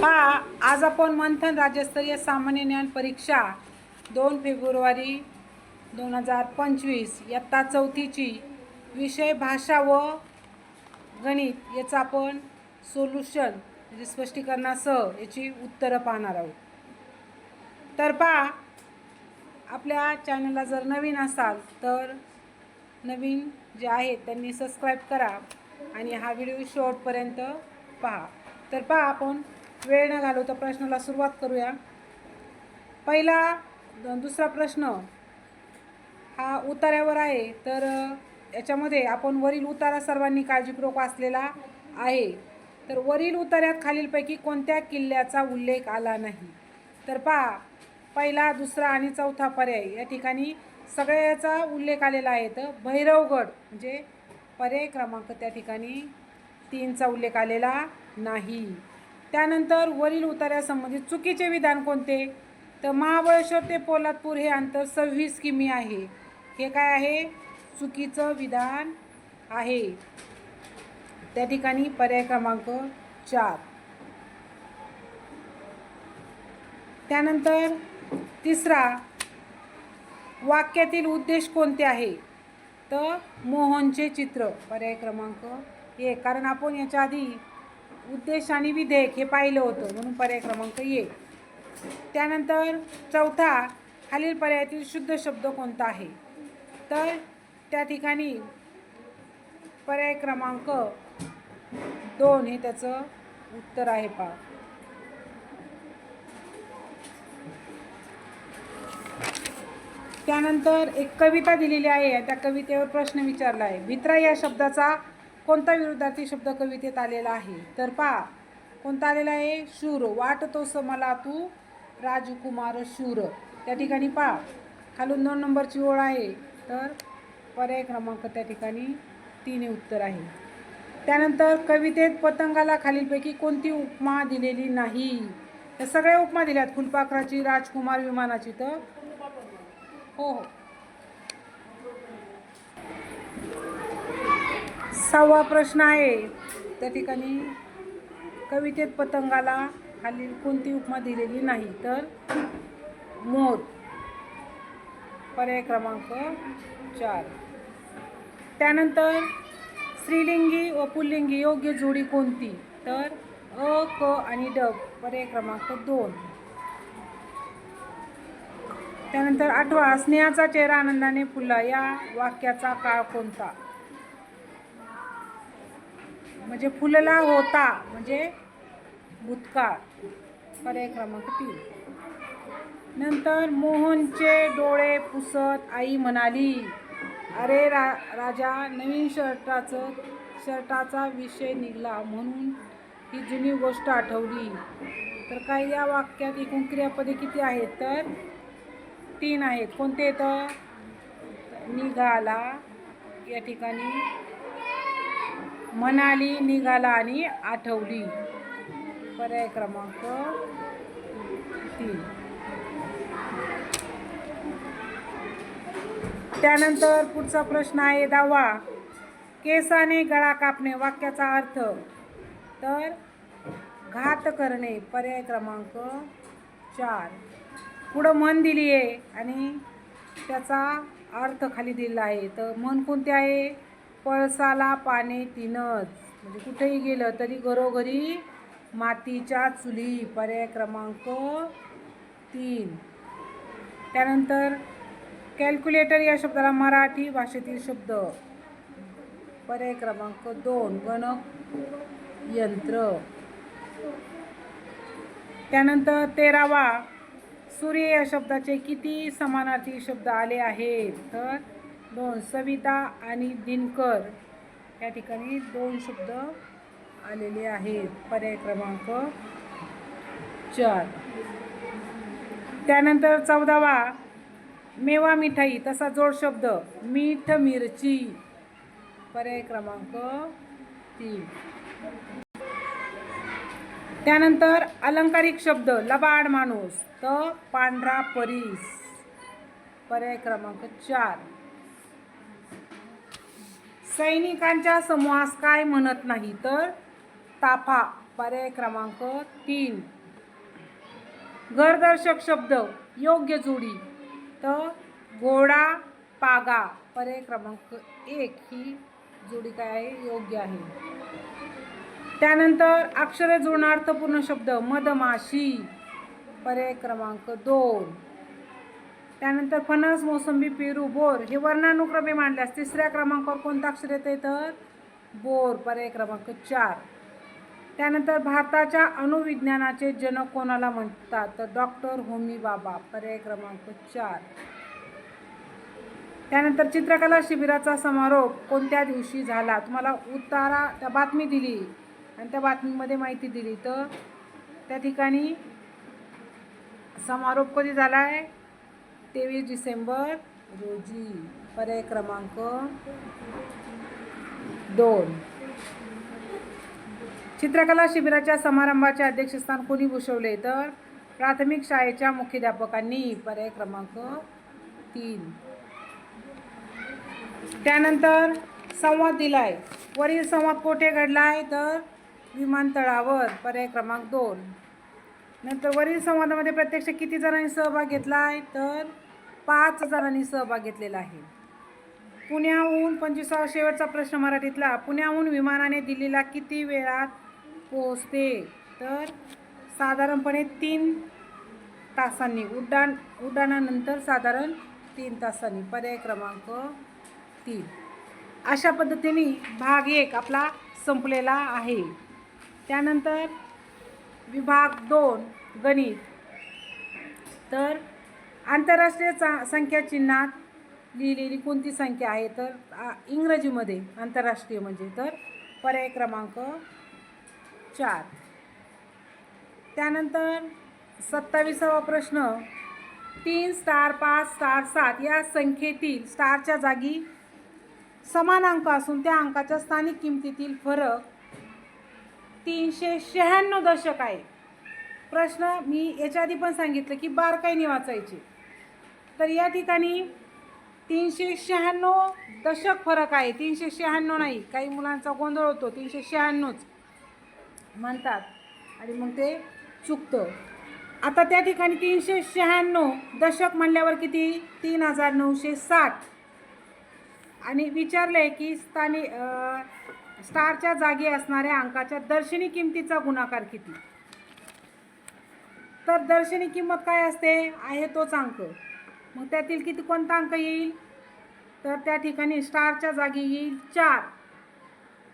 पहा आज आपण मंथन राज्यस्तरीय सामान्य ज्ञान परीक्षा दोन फेब्रुवारी दोन हजार पंचवीस इयत्ता चौथीची विषय भाषा व गणित याचं आपण सोल्युशन म्हणजे स्पष्टीकरणासह याची उत्तरं पाहणार आहोत. तर पहा आपल्या चॅनलला जर नवीन असाल तर नवीन जे आहेत त्यांनी सबस्क्राईब करा आणि हा व्हिडिओ शेवटपर्यंत पहा. तर पहा आपण वेळ न घालवता प्रश्नाला सुरुवात करूया. पहिला दुसरा प्रश्न हा उतार्यावर आहे तर याच्यामध्ये आपण वरील उतारा सर्वांनी काळजीपूर्वक वाचलेला आहे. तर वरील उतार्यात खालीलपैकी कोणत्या किल्ल्याचा उल्लेख आला नाही? तर पहा पहिला दुसरा आणि चौथा पर्याय या ठिकाणी सगळ्याचा उल्लेख आलेला आहे. तर भैरवगड म्हणजे पर्याय क्रमांक त्या ठिकाणी तीनचा उल्लेख आलेला नाही. त्यानंतर वरील उतार्यासंबंधित चुकीचे विधान कोणते? तर महाबळेश्वर ते पोलादपूर हे अंतर सव्वीस किमी आहे. हे काय आहे? चुकीचं विधान आहे. त्या ठिकाणी पर्याय क्रमांक चार. त्यानंतर तिसरा वाक्यातील उद्देश कोणते आहे? तर मोहनचे चित्र पर्याय क्रमांक एक. कारण आपण याच्या आधी उद्देश आणि विधेयक हे पाहिलं होतं म्हणून पर्याय क्रमांक एक. त्यानंतर चौथा खालील पर्यायातील शुद्ध शब्द कोणता आहे? तर त्या ठिकाणी पर्याय क्रमांक दोन हे त्याचं उत्तर आहे पा त्यानंतर एक कविता दिलेली आहे त्या कवितेवर प्रश्न विचारला आहे. भित्रा या शब्दाचा कोणता विरुद्धार्थी शब्द कवितेत आलेला आहे? तर पहा कोणता आलेला आहे? शूर. वाटतोस मला तू राजकुमार शूर. त्या ठिकाणी पहा खालून दोन नंबरची ओळ आहे. तर पर्याय क्रमांक त्या ठिकाणी तीन उत्तर आहे. त्यानंतर कवितेत पतंगाला खालीलपैकी कोणती उपमा दिलेली नाही? तर सगळ्या उपमा दिल्यात. फुलपाखराची राजकुमार विमानाची तर. हो हो. सहावा प्रश्न आहे. त्या ठिकाणी कवितेत पतंगाला खालील कोणती उपमा दिलेली नाही? तर मोर. पर्याय क्रमांक चार. त्यानंतर स्त्रीलिंगी व पुल्लिंगी योग्य जोडी कोणती? तर अ क आणि ड. पर्याय क्रमांक दोन. त्यानंतर आठवा स्नेहाचा चेहरा आनंदाने फुलला. या वाक्याचा काळ कोणता? म्हणजे फुलला होता म्हणजे भूतकाळ. पर्याय क्रमांक तीन. नंतर मोहनचे डोळे पुसत आई म्हणाली अरे रा राजा नवीन शर्टाचं शर्टाचा विषय निघाला म्हणून ही जुनी गोष्ट आठवली. तर काय या वाक्यात एकूण क्रियापदे किती आहेत तर? तीन आहेत. कोणते तर? निघाला या ठिकाणी. म्हणाली निघाला आणि आठवली. पर्याय क्रमांक तीन. त्यानंतर पुढचा प्रश्न आहे दहावा केसाने गळा कापणे वाक्याचा अर्थ. तर घात करणे पर्याय क्रमांक चार. पुढं मन दिली आहे आणि त्याचा अर्थ खाली दिलेला आहे. तर मन कोणते आहे? पळसाला पाने तीनच. म्हणजे कुठेही गेलं तरी घरोघरी मातीच्या चुली. पर्याय क्रमांक तीन. त्यानंतर कॅल्क्युलेटर या शब्दाला मराठी भाषेतील शब्द. पर्याय क्रमांक दोन गणक यंत्र. त्यानंतर तेरावा सूर्य या शब्दाचे किती समानार्थी शब्द आले आहेत? तर दोन सविता आणि दिनकर. या ठिकाणी दोन शब्द आलेले आहेत. पर्याय क्रमांक चार. त्यानंतर चौदावा मेवा मिठाई तसा जोड शब्द मीठ मिरची. पर्याय क्रमांक तीन. त्यानंतर अलंकारिक शब्द लबाड माणूस त पांढरा परीस. पर्याय क्रमांक चार. सैनिकांच्या समूहास काय म्हणत नाही तर ताफा पर्याय क्रमांक तीन. घरदर्शक शब्द योग्य जोडी. तर घोडा पागा पर्याय क्रमांक एक ही जोडी काय आहे? योग्य आहे. त्यानंतर अक्षरे जुळणा शब्द मधमाशी पर्याय क्रमांक दोन. त्यानंतर फणस मोसंबी पेरू बोर हे वर्णानुक्रमे मांडल्यास तिसऱ्या क्रमांकावर कोणतं अक्षर येते तर? बोर. पर्याय क्रमांक चार. त्यानंतर भारताच्या अणुविज्ञानाचे जनक कोणाला म्हणतात? तर डॉक्टर होमी बाबा. पर्याय क्रमांक चार. त्यानंतर चित्रकला शिबिराचा समारोप कोणत्या दिवशी झाला? तुम्हाला उतारा त्या बातमी दिली. आणि त्या बातमीमध्ये माहिती दिली. तर त्या ठिकाणी समारोप कधी झाला आहे तेवीस डिसेंबर रोजी पर्याय क्रमांक दोन. चित्रकला शिबिराच्या समारंभाचे अध्यक्षस्थान कोणी भूषवले? तर प्राथमिक शाळेच्या मुख्याध्यापकांनी पर्याय क्रमांक तीन. त्यानंतर संवाद दिलाय. वरील संवाद कोठे घडलाय? तर विमानतळावर पर्याय क्रमांक दोन. नंतर वरील संवादामध्ये प्रत्यक्ष किती जणांनी सहभाग घेतला आहे तर पाच जणांनी सहभाग घेतलेला आहे. पुण्याहून पंचवीसावा शेवटचा प्रश्न मराठीतला पुण्याहून विमानाने दिल्लीला किती वेळात पोहोचते? तर साधारणपणे तीन तासांनी उड्डाण उड्डाणानंतर साधारण तीन तासांनी पर्याय क्रमांक तीन. अशा पद्धतीने भाग एक आपला संपलेला आहे. त्यानंतर विभाग दोन गणित. तर आंतरराष्ट्रीय चा संख्या चिन्हात लिहिलेली कोणती संख्या आहे? तर इंग्रजीमध्ये आंतरराष्ट्रीय म्हणजे. तर पर्याय क्रमांक चार. त्यानंतर सत्तावीसावा प्रश्न. तीन स्टार पाच स्टार सात या संख्येतील स्टारच्या जागी समान अंक असून त्या अंकाच्या स्थानिक किमतीतील फरक तीनशे शहाण्णव दशक आहे. प्रश्न मी याच्या आधी पण सांगितलं की बारकाईने वाचायचे. तर या ठिकाणी तीनशे शहाण्णव दशक फरक आहे. तीनशे शहाण्णव नाही काही मुलांचा गोंधळ होतो. तीनशे शहाण्णवच म्हणतात. आणि मग ते चुकतं. आता त्या ठिकाणी तीनशे शहाण्णव दशक म्हणल्यावर किती? तीन हजार नऊशे साठ. आणि विचारलं आहे की स्थानिक स्टारच्या जागी असणाऱ्या अंकाच्या दर्शनी किमतीचा गुणाकार किती? तर दर्शनी किंमत काय असते? आहे तोच अंक. मग त्यातील किती कोणता अंक येईल? तर त्या ठिकाणी स्टारच्या जागी येईल चार.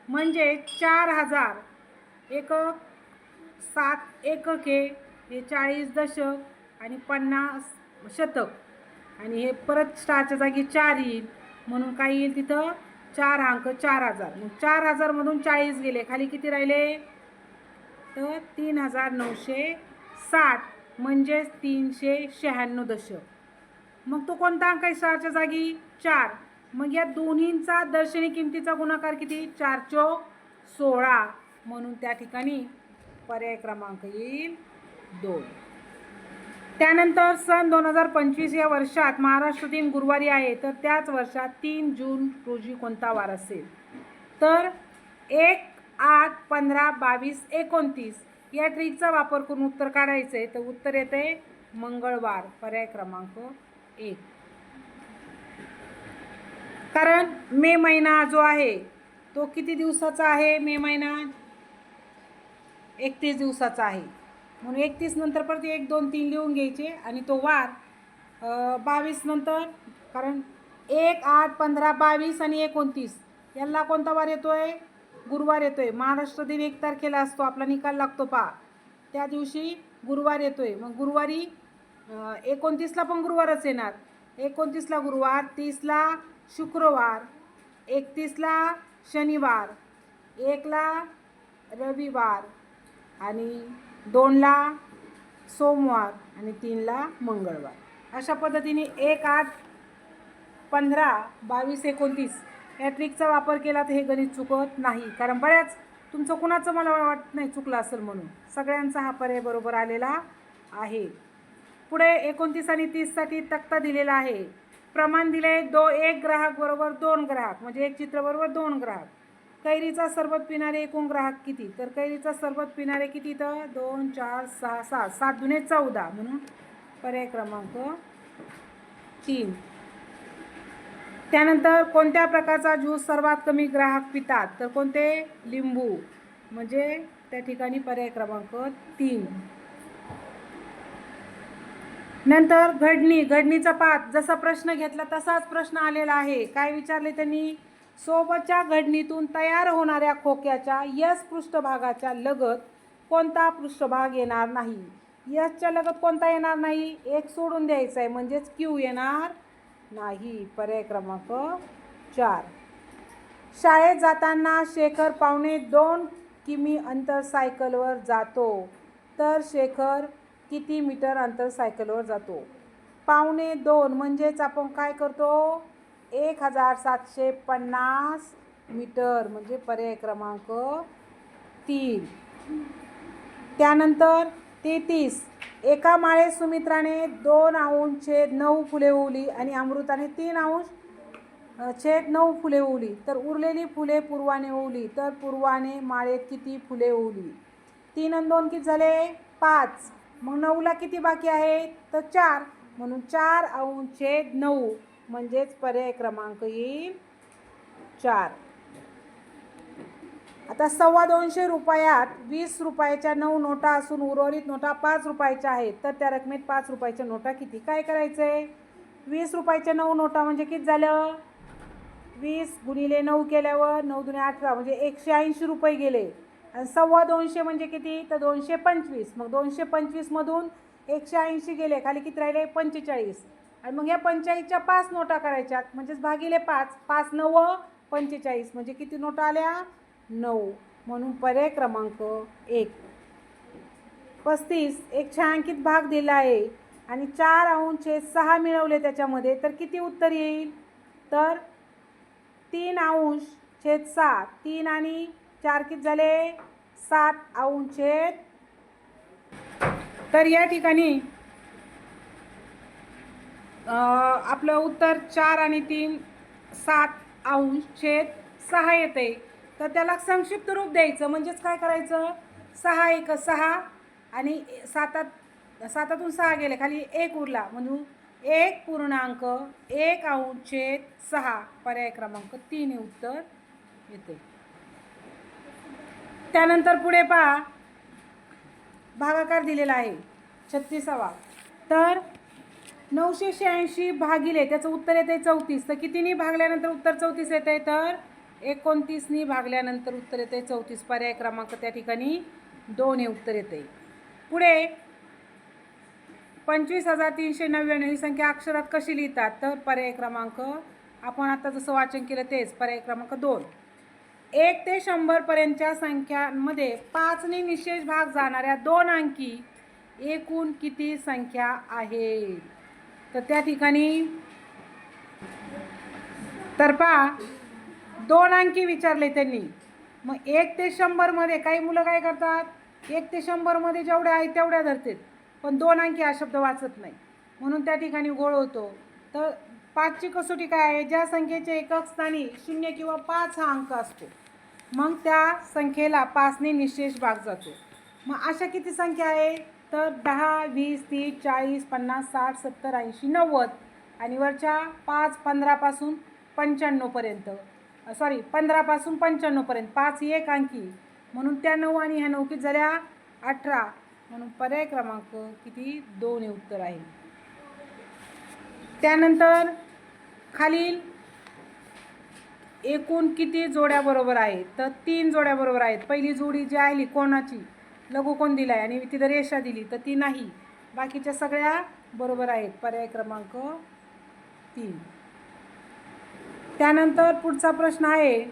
म्हणजे चार हजार एकक सात एकके हे चाळीस दशक आणि पन्नास शतक. आणि हे परत स्टारच्या जागी चार येईल. म्हणून काय येईल तिथं? चार अंक चार हजार. मग चार हजारमधून चाळीस गेले. खाली किती राहिले? तर तीन हजार नऊशे साठ म्हणजेच तीनशे शहाण्णव दशक. मग तो कोणता अंक आहे सहाच्या जागी? चार. मग या दोन्हींचा दर्शनी किमतीचा गुणाकार किती? चार चौक सोळा. म्हणून त्या ठिकाणी पर्याय क्रमांक येईल दोन. त्यानंतर सन दोन हजार पंचवीस या वर्षात महाराष्ट्र दिन गुरुवारी आहे तर त्याच वर्षात तीन जून रोजी कोणता वार असेल? तर एक आठ पंधरा बावीस एकोणतीस या ट्रिकचा वापर करून उत्तर काढायचं आहे तर उत्तर येते मंगळवार पर्याय क्रमांक एक. कारण मे महिना जो आहे तो किती दिवसाचा आहे? मे महिना एकतीस दिवसाचा आहे. म्हणून एकतीस नंतर परत एक दोन तीन लिहून घ्यायचे. आणि तो वार बावीस नंतर कारण एक आठ पंधरा बावीस आणि एकोणतीस यांना कोणता वार येतो आहे गुरुवार येतो आहे महाराष्ट्र दिन एक तारखेला असतो. आपला निकाल लागतो पा त्या दिवशी गुरुवार येतो आहे मग गुरुवारी एकोणतीसला पण गुरुवारच येणार. एकोणतीसला गुरुवार तीसला शुक्रवार एकतीसला शनिवार एकला रविवार आणि दोनला सोमवार आणि तीनला मंगळवार. अशा पद्धतीने एक आठ पंधरा बावीस एकोणतीस या ट्रिकचा वापर केला तर हे गणित चुकत नाही. कारण बऱ्याच तुमचं कुणाचं मला वाटत नाही चुकलं असेल म्हणून. सगळ्यांचा हा पर्याय बरोबर आलेला आहे. पुढे एकोणतीस आणि तीससाठी तक्ता दिलेला आहे. प्रमाण दिले दो एक ग्राहक बरोबर दोन ग्राहक. म्हणजे एक चित्र बरोबर दोन ग्राहक. कैरीचा सरबत पिणारे एकूण ग्राहक किती? तर कैरीचा सरबत पिणारे किती तर दोन चार सहा सात. सात दुने चौदा. म्हणून पर्याय क्रमांक तीन. त्यानंतर कोणत्या प्रकारचा ज्यूस सर्वात कमी ग्राहक पितात? तर कोणते? लिंबू. म्हणजे त्या ठिकाणी पर्याय क्रमांक तीन. नंतर घडणी. घडणीचा पात. जसा प्रश्न घेतला तसाच प्रश्न आलेला आहे. काय विचारले त्यांनी? सोबतच्या घडणीतून तयार होणाऱ्या खोक्याच्या यस पृष्ठभागाच्या लगत कोणता पृष्ठभाग येणार नाही? यसच्या लगत कोणता येणार नाही? एक सोडून द्यायचा आहे म्हणजेच क्यू येणार नाही. पर्याय क्रमांक चार. शाळेत जाताना शेखर पावणे दोन किमी अंतर सायकलवर जातो. तर शेखर किती मीटर अंतर सायकलवर जातो? पावणे दोन म्हणजेच आपण काय करतो? एक हजार सातशे पन्नास मीटर म्हणजे पर्याय क्रमांक तीन. त्यानंतर तेहतीस. एका माळेत सुमित्राने दोन अंश छेद नऊ फुले उवली आणि अमृताने तीन अंश छेद नऊ फुले उवली तर उरलेली फुले पूर्वाने उवली तर पूर्वाने माळेत किती फुले उवली तीन आणि दोन किती झाले? पाच. मग नऊला किती बाकी आहे? तर चार. म्हणून चार अंश छेद नऊ. म्हणजेच पर्याय क्रमांक येईल चार. आता सव्वा दोनशे रुपयात वीस रुपयाच्या नऊ नोटा असून उर्वरित नोटा पाच रुपयाच्या आहेत. तर त्या रकमेत पाच रुपयाच्या नोटा किती? काय करायचं आहे वीस रुपयाच्या नऊ नोटा म्हणजे किती झालं? वीस गुणिले नऊ केल्यावर नऊ दुने अठरा म्हणजे एकशे ऐंशी रुपये गेले. आणि सव्वा दोनशे म्हणजे किती? तर दोनशे पंचवीस. मग दोनशे पंचवीसमधून एकशे ऐंशी गेले. खाली किती राहिले? पंचेचाळीस. आणि मग या पंचेचाळीसच्या पाच नोटा करायच्यात. म्हणजेच भागिले पाच पाच नव पंचेचाळीस. म्हणजे किती नोटा आल्या? नऊ. म्हणून पर्याय क्रमांक एक. पस्तीस. एक छायांकित भाग दिला आहे. आणि चार अंशे सहा मिळवले त्याच्यामध्ये. तर किती उत्तर येईल? तर तीन अंश छेद सहा तीन आणि चार किती झाले? सात अंश. छेद तर या ठिकाणी आपलं उत्तर चार आणि तीन सात अंश छेद सहा येते. तर त्याला संक्षिप्त रूप द्यायचं. म्हणजेच काय करायचं? सहा एक सहा आणि सातात सातातून सहा गेले. खाली एक उरला. म्हणून एक पूर्णांक एक अंश छेद सहा. पर्याय क्रमांक तीन हे उत्तर येते. त्यानंतर पुढे पहा. भागाकार दिलेला आहे. छत्तीसावा. तर नऊशे शहाऐंशी भागिले त्याचं उत्तर येतं आहे चौतीस. तर कितीनी भागल्यानंतर उत्तर चौतीस येतं आहे तर एकोणतीसनी भागल्यानंतर उत्तर येतं आहे चौतीस. पर्याय क्रमांक त्या ठिकाणी दोन हे उत्तर आहे पुढे पंचवीस हजार तीनशे नव्याण्णव ही संख्या अक्षरात कशी लिहितात? तर पर्याय क्रमांक आपण आता जसं वाचन केलं तेच. पर्याय क्रमांक दोन. एक ते शंभरपर्यंतच्या संख्यांमध्ये पाचने निशेष भाग जाणाऱ्या दोन अंकी एकूण किती संख्या आहे? तर त्या ठिकाणी तर पहा दोन अंकी विचारले त्यांनी. मग एक ते शंभरमध्ये काही मुलं काय करतात? एक ते शंभरमध्ये जेवढ्या आहेत तेवढ्या धरतात. पण दोन अंकी हा शब्द वाचत नाही. म्हणून त्या ठिकाणी गोळ होतो. तर पाचची कसोटी काय आहे? ज्या संख्येचे एकक स्थानी शून्य किंवा पाच हा अंक असतो. मग त्या संख्येला पाचने निशेष भाग जातो. मग अशा किती संख्या आहे? तर दहा वीस तीस चाळीस पन्नास साठ सत्तर ऐंशी नव्वद आणि वरच्या पाच पंधरापासून पंच्याण्णवपर्यंत सॉरी पंधरापासून पंच्याण्णवपर्यंत पाच एक अंकी. म्हणून त्या नऊ आणि ह्या नऊ किती झाल्या? अठरा. म्हणून पर्याय क्रमांक किती? दोन हे उत्तर आहे. त्यानंतर खालील एकूण किती जोड्या बरोबर आहेत? तर तीन जोड्या बरोबर आहेत. पहिली जोडी जी आहे कोणाची? लघुकोण दिला आहे आणि तिथं रेषा दिली तर ती नाही. बाकीच्या सगळ्या बरोबर आहेत. पर्याय क्रमांक तीन. त्यानंतर पुढचा प्रश्न आहे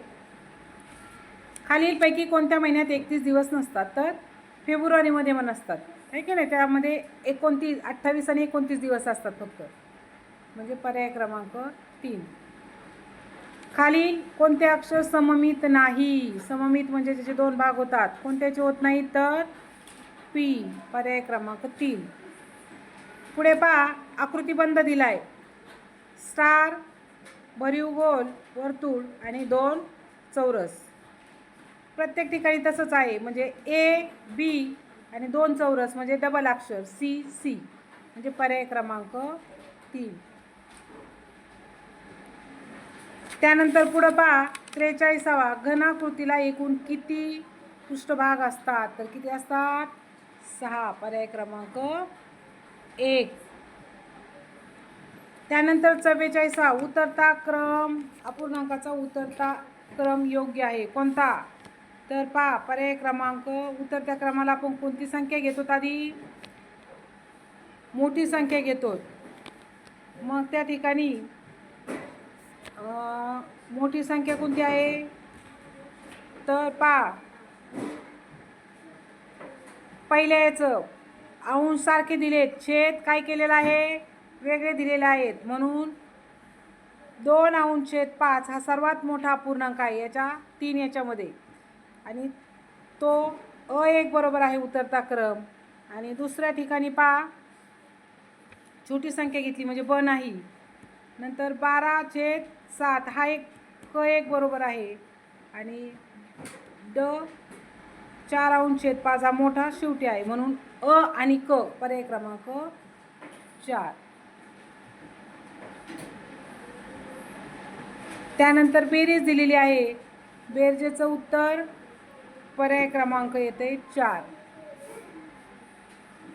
खालीलपैकी कोणत्या महिन्यात एकतीस दिवस नसतात? तर फेब्रुवारीमध्ये पण नसतात आहे की नाही? त्यामध्ये एकोणतीस अठ्ठावीस आणि एकोणतीस दिवस असतात फक्त. म्हणजे पर्याय क्रमांक तीन. खालील कोणते अक्षर सममित नाही? सममित म्हणजे ज्याचे दोन भाग होतात. कोणत्याचे होत नाही तर पी पर्याय क्रमांक तीन. पुढे पहा आकृतिबंध दिलाय. स्टार भरीव गोल वर्तुळ आणि दोन चौरस. प्रत्येक ठिकाणी तसंच आहे. म्हणजे ए बी आणि दोन चौरस म्हणजे डबल अक्षर सी सी म्हणजे पर्याय क्रमांक तीन. त्यानंतर पुढं पहा त्रेचाळीसावा घनाकृतीला एकूण किती पृष्ठभाग असतात? तर किती असतात? सहा पर्याय क्रमांक एक. त्यानंतर चव्वेचाळीसा उतरता क्रम अपूर्णांकाचा उतरता क्रम योग्य आहे. कोणता? तर पहा पर्याय क्रमांक उतरत्या क्रमाला आपण कोणती संख्या घेतो आधी? मोठी संख्या घेतो. मग त्या ठिकाणी मोठी संख्या कोणती आहे? तर पा पहिल्या याचं अंश सारखे दिलेत. छेद काय केलेलं आहे? वेगळे दिलेले आहेत. म्हणून दोन अंश छेद पाच हा सर्वात मोठा पूर्णांक आहे याच्या तीन याच्यामध्ये. आणि तो अ एक बरोबर आहे उतरता क्रम. आणि दुसऱ्या ठिकाणी पहा. छोटी संख्या घेतली म्हणजे ब नाही. नंतर बारा छेद सात हा एक क एक बरोबर आहे. आणि ड चार अंशेत पाच हा मोठा शेवटी आहे. म्हणून अ आणि क पर्याय क्रमांक चार. त्यानंतर बेरीज दिलेली आहे. बेरजेचं उत्तर पर्याय क्रमांक येते चार.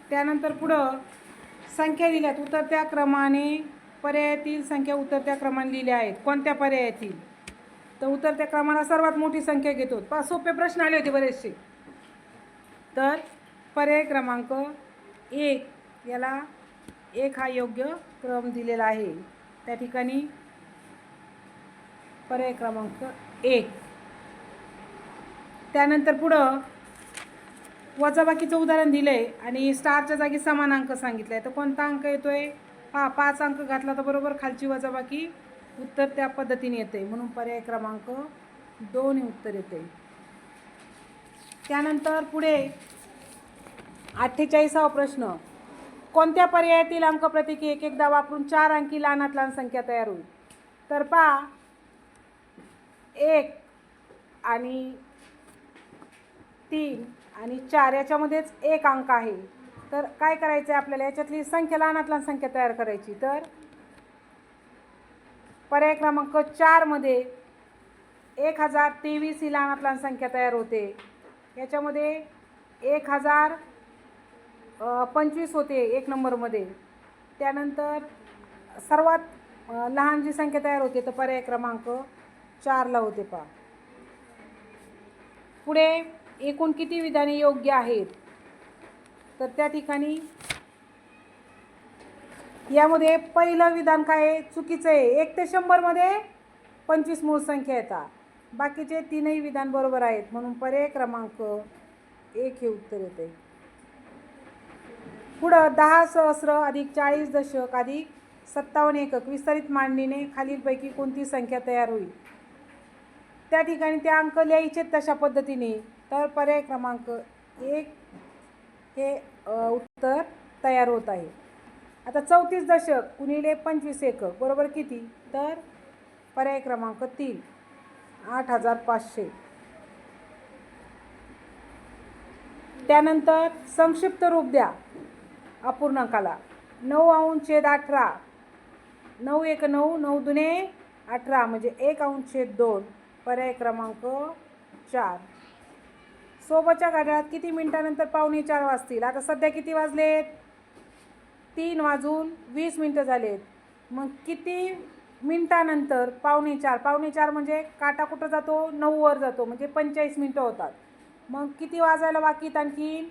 त्यानंतर पुढं संख्या दिल्यात. उतरत्या क्रमाने पर्यायातील संख्या उतरत्या क्रमाने लिहिल्या आहेत. कोणत्या पर्यायातील? तर उतरत्या क्रमाला सर्वात मोठी संख्या घेतो. पा सोपे प्रश्न आले होते बरेचसे. तर पर्याय क्रमांक एक याला एक हा योग्य क्रम दिलेला आहे. त्या ठिकाणी पर्याय क्रमांक एक. त्यानंतर पुढं वजाबाकीचं उदाहरण दिलं आहे आणि स्टारच्या जागी समान अंक सांगितला आहे तर कोणता अंक येतो आहे पहा पाच अंक घातला तर बरोबर खालची वजाबाकी उत्तर त्या पद्धतीने येते. म्हणून पर्याय क्रमांक दोन हे उत्तर येते. त्यानंतर पुढे अठ्ठेचाळीसावा प्रश्न. कोणत्या पर्यायातील अंक प्रतिकी एक एकदा वापरून चार अंकी लहानात लहान संख्या तयार होईल? तर पहा एक आणि तीन आणि चार याच्यामध्येच एक अंक आहे. तर काय करायचं आहे आपल्याला? याच्यातली संख्या लहानात लहान संख्या तयार करायची. तर पर्याय क्रमांक चारमध्ये एक हजार तेवीस ही लहानात लहान संख्या तयार होते. याच्यामध्ये एक हजार पंचवीस होते एक नंबरमध्ये त्यानंतर सर्वात लहान जी संख्या तयार होते तर पर्याय क्रमांक चारला होते पहा. पुढे एकूण किती विधाने योग्य आहेत? तर त्या ठिकाणी यामध्ये पहिलं विधान काय आहे? चुकीचं आहे. एक ते शंभरमध्ये पंचवीस मूळ संख्या येतात. बाकीचे तीनही विधान बरोबर आहेत. म्हणून पर्याय क्रमांक एक हे उत्तर येते. पुढं दहा सहस्र अधिक चाळीस दशक अधिक सत्तावन्न एकक विस्तारित मांडणीने खालीलपैकी कोणती संख्या तयार होईल? त्या ठिकाणी ते अंक लिहायचे तशा पद्धतीने. तर पर्याय क्रमांक एक हे उत्तर तयार होत आहे. आता चौतीस दशक गुणिले पंचवीस एकक बरोबर किती? तर पर्याय क्रमांक तीन आठ हजार पाचशे. त्यानंतर संक्षिप्त रूप द्या अपूर्णांकाला. नऊ अंश छेद अठरा. नऊ एक नऊ नऊ दुने अठरा म्हणजे एक अंश छेद दोन पर्याय क्रमांक चार. सोबतच्या घड्याळात किती मिनिटानंतर पावणे चार वाजतील? आता सध्या किती वाजलेत? तीन वाजून वीस मिनटं झालेत. मग किती मिनटानंतर पावणे चार? पावणे चार म्हणजे काटा कुठं जातो? नऊवर जातो म्हणजे पंचेचाळीस मिनटं होतात. मग किती वाजायला बाकी आणखीन?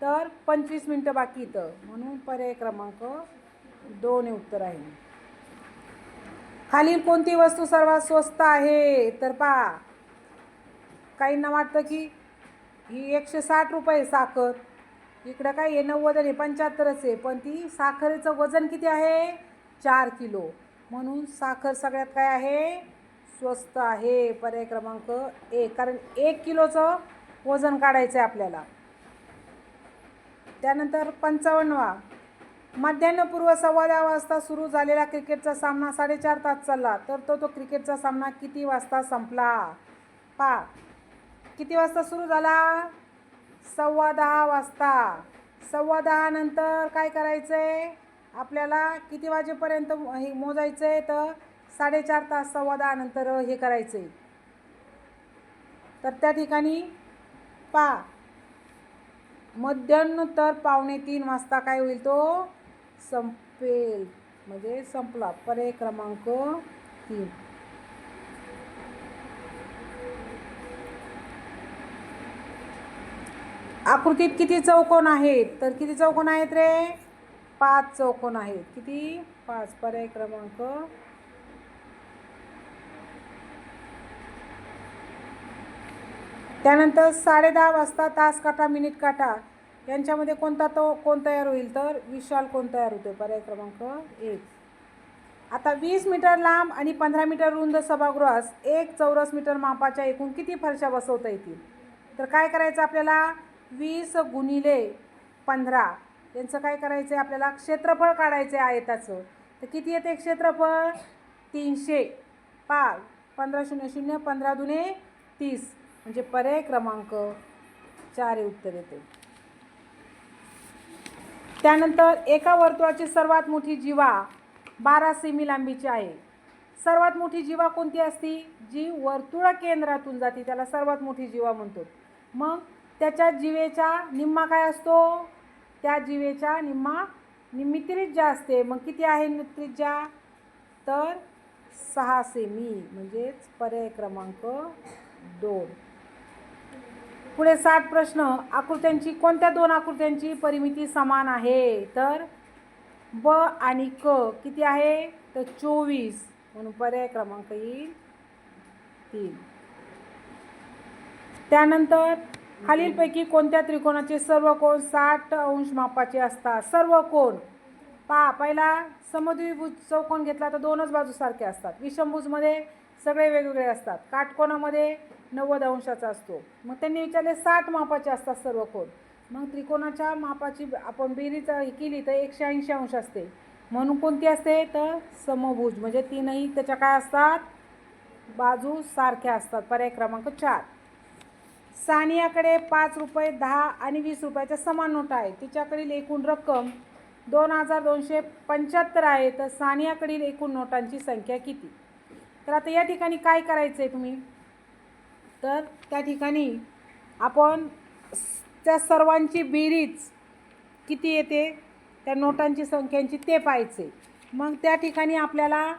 तर पंचवीस मिनटं बाकी इथं. म्हणून पर्याय क्रमांक दोन हे उत्तर आहे. खालील कोणती वस्तू सर्वात स्वस्त आहे? तर पहा. काहींना वाटतं की ही एकशे साठ रुपये साखर. इकडं काय आहे? नव्वद आणि पंच्याहत्तरच आहे. पण ती साखरेचं वजन किती आहे? चार किलो. म्हणून साखर सगळ्यात काय आहे? स्वस्त आहे. पर्याय क्रमांक एक. कारण एक किलोचं वजन काढायचं आहे आपल्याला. त्यानंतर पंचावन्नवा. मध्यान्हपूर्व सव्वा दहा वाजता सुरू झालेला क्रिकेटचा सामना साडेचार तास चालला. तर तो तो क्रिकेटचा सामना किती वाजता संपला? पा किती वाजता सुरू झाला? सव्वा दहा वाजता. सव्वा दहा नंतर काय करायचं आहे आपल्याला किती वाजेपर्यंत हे मोजायचं आहे तर साडेचार तास सव्वा दहा नंतर हे करायचं आहे तर त्या ठिकाणी पा. मध्यान्नंतर पावणे तीन वाजता काय होईल तो? संपेल. म्हणजे संपला. पर्याय क्रमांक तीन. आकृतीत किती चौकोन आहेत? तर किती चौकोन आहेत रे? पाच चौकोन आहेत. किती? पाच. पर्याय क्रमांक त्यानंतर साडे दहा वाजता तास काटा मिनिट काटा. यांच्यामध्ये कोणता तो कोण तयार होईल? तर विशाल कोण तयार होतो पर्याय क्रमांक एक. आता वीस मीटर लांब आणि पंधरा मीटर रुंद सभागृहास एक चौरस मीटर मापाच्या एकूण किती फरशा बसवता येतील? तर काय करायचं आपल्याला? वीस गुणिले पंधरा. यांचं काय करायचं आहे आपल्याला क्षेत्रफळ काढायचं आहे आयताचं. तर किती येते क्षेत्रफळ? तीनशे. पाच. पंधरा शून्य शून्य पंधरा दुने तीस. म्हणजे पर्याय क्रमांक चार हे उत्तर येते. त्यानंतर एका वर्तुळाची सर्वात मोठी जीवा बारा सेमी लांबीची आहे. सर्वात मोठी जीवा कोणती असती? जी वर्तुळ केंद्रातून जाते. त्याला सर्वात मोठी जीवा म्हणतो. मग त्याच्या जीवेचा निम्मा काय असतो? त्या जीवेच्या निम्मा निम्मी त्रिज्या असते मग किती आहे त्रिज्या तर सहा सेमी म्हणजेच पर्याय क्रमांक दोन. पुढे साठ प्रश्न. आकृत्यांची कोणत्या दोन आकृत्यांची परिमिती समान आहे? तर ब आणि क किती आहे? तर चोवीस. म्हणून पर्याय क्रमांक येईल तीन. त्यानंतर खालीलपैकी कोणत्या त्रिकोणाचे सर्व कोण साठ अंश मापाचे असतात? सर्व कोण पहा पहिला समद्विभुज चौकोन घेतला तर दोनच बाजू सारखे असतात. विषमभुजमध्ये सगळे वेगवेगळे असतात. काटकोनामध्ये नव्वद अंशाचा असतो. मग त्यांनी विचारले साठ मापाचे असतात सर्व कोण मग त्रिकोणाच्या मापाची आपण बेरीज केली तर एकशे ऐंशी अंश असते. म्हणून कोणती असते? तर समभुज. म्हणजे तीनही त्याच्या काय असतात? बाजू सारख्या असतात. पर्याय क्रमांक चार. सानियाकडे पाच रुपये दहा आणि वीस रुपयाच्या समान नोटा आहे तिच्याकडील एकूण रक्कम दोन हजार दोनशे पंच्याहत्तर आहे. तर सानियाकडील एकूण नोटांची संख्या किती? तर आता या ठिकाणी काय करायचं आहे तुम्ही? तर त्या ठिकाणी आपण त्या सर्वांची बेरीज किती येते? त्या नोटांची संख्यांची ते पाहायचे मग त्या ठिकाणी आपल्याला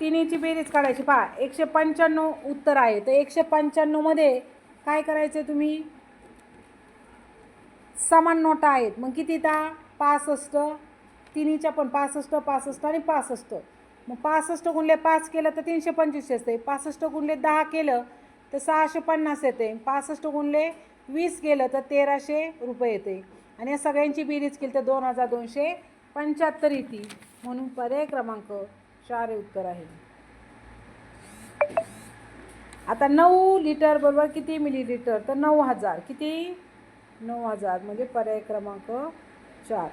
तिन्हीची बेरीज काढायची. पहा एकशे पंच्याण्णव उत्तर आहे. तर एकशे पंच्याण्णवमध्ये काय करायचं आहे तुम्ही? समान नोटा आहेत. मग किती त्या पासष्ट. तिन्हीच्या पण पासष्ट पासष्ट आणि पासष्ट. मग पासष्ट गुणले पाच केलं तर तीनशे पंचवीस असते पासष्ट गुणले दहा केलं तर सहाशे पन्नास येते. पासष्ट गुणले वीस केलं तर तेराशे रुपये येते. आणि या सगळ्यांची बेरीज केली तर दोन हजार दोनशे पंच्याहत्तर येते. म्हणून पर्याय क्रमांक चार हे उत्तर आहे आता नऊ लिटर बरोबर किती मिलीलिटर तर नऊ हजार. किती? नऊ हजार. म्हणजे पर्याय क्रमांक चार.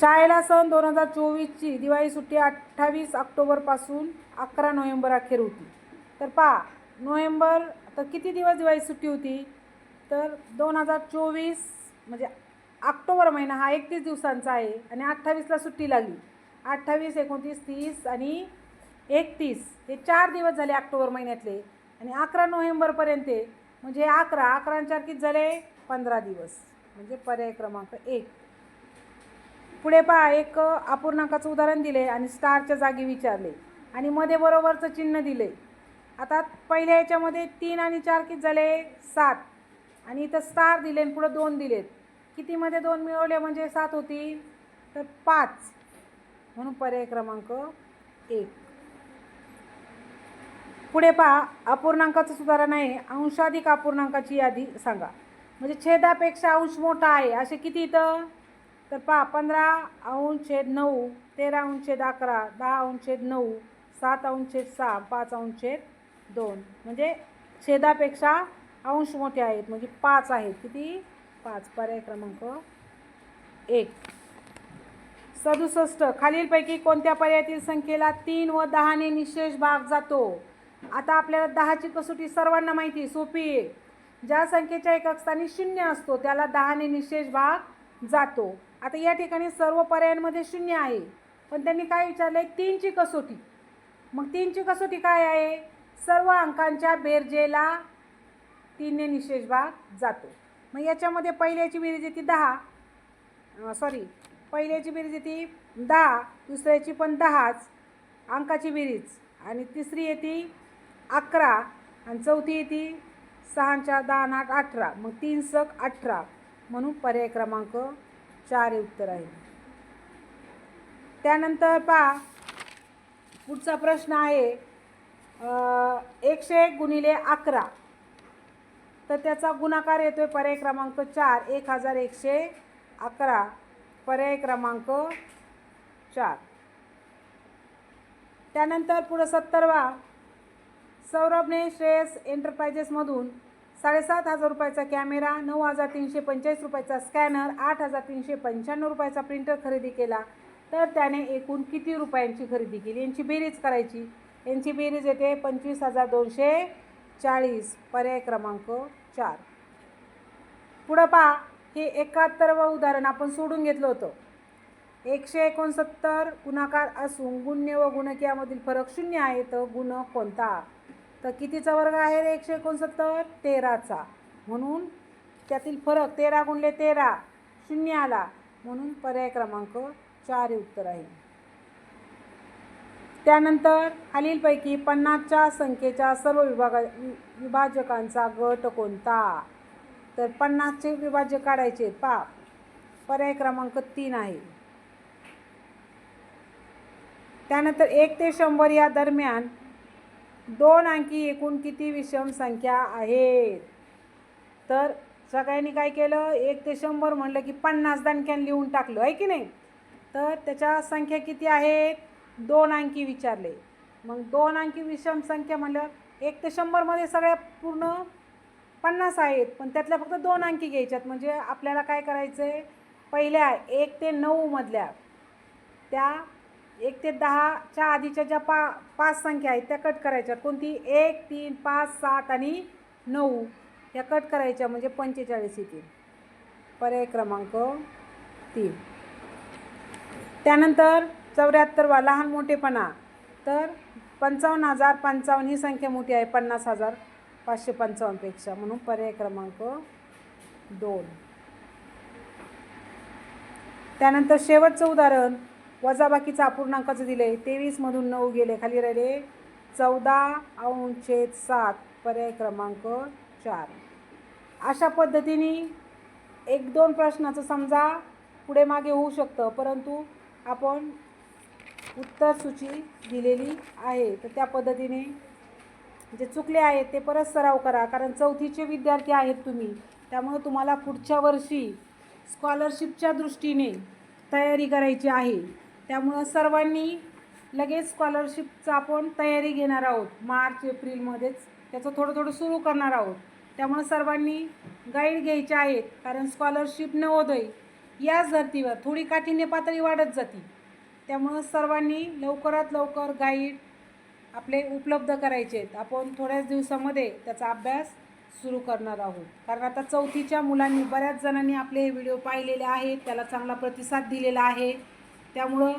शाळेला सण दोन हजार चोवीसची दिवाळी सुट्टी अठ्ठावीस ऑक्टोबरपासून अकरा नोव्हेंबर अखेर होती. तर पहा नोव्हेंबर तर किती दिवस दिवाळी सुट्टी होती? तर दोन हजार चोवीस म्हणजे ऑक्टोबर महिना हा एकतीस दिवसांचा आहे आणि अठ्ठावीसला सुट्टी लागली. अठ्ठावीस एकोणतीस तीस आणि एकतीस. हे चार दिवस झाले ऑक्टोबर महिन्यातले. आणि अकरा नोव्हेंबरपर्यंत म्हणजे अकरा अकरा चार किती झाले? पंधरा दिवस. म्हणजे पर्याय क्रमांक एक. पुढे पहा एक अपूर्णांकाचं उदाहरण दिले आणि स्टारच्या जागी विचारले. आणि मध्ये बरोबरचं चिन्ह दिले. आता पहिल्या याच्यामध्ये तीन आणि चार किती झाले? सात. आणि इथं स्टार दिले आणि पुढं दोन दिलेत. कितीमध्ये दोन मिळवले? म्हणजे सात होती. तर पाच. म्हणून पर्याय क्रमांक एक. पुढे पहा अपूर्णांकाचं सुधारण आहे. अंशाधिक अपूर्णांकाची यादी सांगा. म्हणजे छेदापेक्षा अंश मोठा आहे असे किती इथं? तर पहा पंधरा अंश छेद नऊ तेरा अंश छेद अकरा दहा अंश छेद नऊ सात अंश छेद सहा पाच अंश छेद दोन. म्हणजे छेदापेक्षा अंश मोठे आहेत म्हणजे पाच आहेत. किती? पाच. पर्याय क्रमांक एक. सदुसष्ट. खालीलपैकी कोणत्या पर्यायातील संख्येला तीन व दहाने निशेष भाग जातो? आता आपल्याला दहाची कसोटी सर्वांना माहिती आहे सोपी आहे. ज्या संख्येच्या एकक स्थानी शून्य असतो त्याला दहाने निशेष भाग जातो. आता या ठिकाणी सर्व पर्यायांमध्ये शून्य आहे. पण त्यांनी काय विचारलं आहे तीनची कसोटी. मग तीनची कसोटी काय आहे? सर्व अंकांच्या बेरजेला तीनने निशेष भाग जातो. मग याच्यामध्ये पहिल्याची बेरीज येते दहा. सॉरी पहिल्याची बेरीज येते दहा दुसऱ्याची पण दहाच अंकाची बेरीज. आणि तिसरी येते अकरा आणि चौथी येते सहाच्या दहा आठ अठरा. मग तीन सक अठरा. म्हणून पर्याय क्रमांक चार हे उत्तर आहे. त्यानंतर पहा पुढचा प्रश्न आहे एकशे एक गुणिले अकरा. तर त्याचा गुणाकार येतो आहे पर्याय क्रमांक चार एक हजार एकशे अकरा. पर्याय क्रमांक चार. त्यानंतर पुढं सत्तरवा सौरभने श्रेयस एंटरप्राइजेसमधून साडेसात हजार रुपयाचा कॅमेरा नऊ हजार तीनशे पंचेचाळीस रुपयाचा स्कॅनर आठ हजार तीनशे पंच्याण्णव रुपयाचा प्रिंटर खरेदी केला. तर त्याने एकूण किती रुपयांची खरेदी केली? यांची बेरीज करायची. यांची बेरीज येते पंचवीस हजार दोनशे चाळीस. पर्याय क्रमांक चार. पुढं पहा. हे एकाहत्तरवं उदाहरण आपण सोडून घेतलं होतं. एकशे एकोणसत्तर गुणाकार असून गुण्य व गुणक यामधील फरक शून्य आहे तर गुण कोणता? तर कितीचा वर्ग आहे रे एकशे एकोणसत्तर? तेराचा. म्हणून त्यातील फरक तेरा गुणले तेरा शून्य आला. म्हणून पर्याय क्रमांक चार हे उत्तर आहे. त्यानंतर खालीलपैकी पन्नासच्या संख्येच्या सर्व विभागा वि- विभाजकांचा गट कोणता? तर पन्नासचे विभाज्य काढायचे. पा पर्याय क्रमांक तीन आहे. त्यानंतर एक ते शंभर या दरम्यान दोन अंकी एकूण किती विषम संख्या आहेत? तर सगळ्यांनी काय केलं? एक ते शंभर म्हणलं की पन्नास दणक्यान लिहून टाकलं आहे की नाही? तर त्याच्या संख्या किती आहेत? दोन अंकी विचारले. मग दोन अंकी विषम संख्या म्हणलं एक ते शंभरमध्ये सगळ्या पूर्ण पन्नास आहेत पण त्यातल्या फक्त दोन अंकी घ्यायच्यात. म्हणजे आपल्याला काय करायचं आहे पहिल्या एक ते नऊमधल्या त्या एक ते दहाच्या आधीच्या ज्या पा पाच संख्या आहेत त्या कट करायच्या कोणती? एक तीन पाच सात आणि नऊ या कट करायच्या म्हणजे पंचेचाळीस येतील. पर्याय क्रमांक तीन. त्यानंतर चौऱ्याहत्तरवा लहान मोठेपणा. तर पंचावन्न हजार पंचावन्न ही संख्या मोठी आहे पन्नास हजार. पाचशे पंचावन्नपेक्षा म्हणून पर्याय क्रमांक दोन. त्यानंतर शेवटचं उदाहरण. वजाबाकीचं अपूर्णांकाचं दिले. तेवीसमधून नऊ गेले. खाली राहिले. चौदा अंशेद सात. पर्याय क्रमांक चार. अशा पद्धतीने एक दोन प्रश्नाचं समजा पुढे मागे होऊ शकतं. परंतु आपण उत्तर सूची दिलेली आहे. तर त्या पद्धतीने जे चुकले आहेत ते परत सराव करा. कारण चौथीचे विद्यार्थी आहेत तुम्ही. त्यामुळं तुम्हाला पुढच्या वर्षी स्कॉलरशिपच्या दृष्टीने तयारी करायची आहे. त्यामुळं सर्वांनी लगेच स्कॉलरशिपचं आपण तयारी घेणार आहोत. मार्च एप्रिलमध्येच त्याचं थोडं थोडं सुरू करणार आहोत. त्यामुळं सर्वांनी गाईड घ्यायचे आहेत. कारण स्कॉलरशिप नवोदय याच धर्तीवर थोडी काठीण्य पातळी वाढत जाते. त्यामुळं सर्वांनी लवकरात लवकर गाईड आपले उपलब्ध करायचे आहेत. आपण थोड्याच दिवसामध्ये त्याचा अभ्यास सुरू करणार आहोत. कारण आता चौथीच्या मुलांनी बऱ्याच जणांनी आपले हे व्हिडिओ पाहिलेले आहेत. त्याला चांगला प्रतिसाद दिलेला आहे. त्यामुळं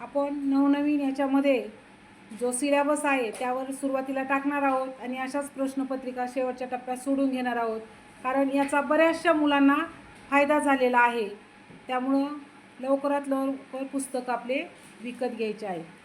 आपण नवनवीन याच्यामध्ये जो सिलेबस आहे त्यावर सुरुवातीला टाकणार आहोत आणि अशाच प्रश्नपत्रिका शेवटच्या टप्प्यात सोडून घेणार आहोत. कारण याचा बऱ्याचशा मुलांना फायदा झालेला आहे. त्यामुळं लवकरात लवकर पुस्तक आपले विकत घ्यायचे आहे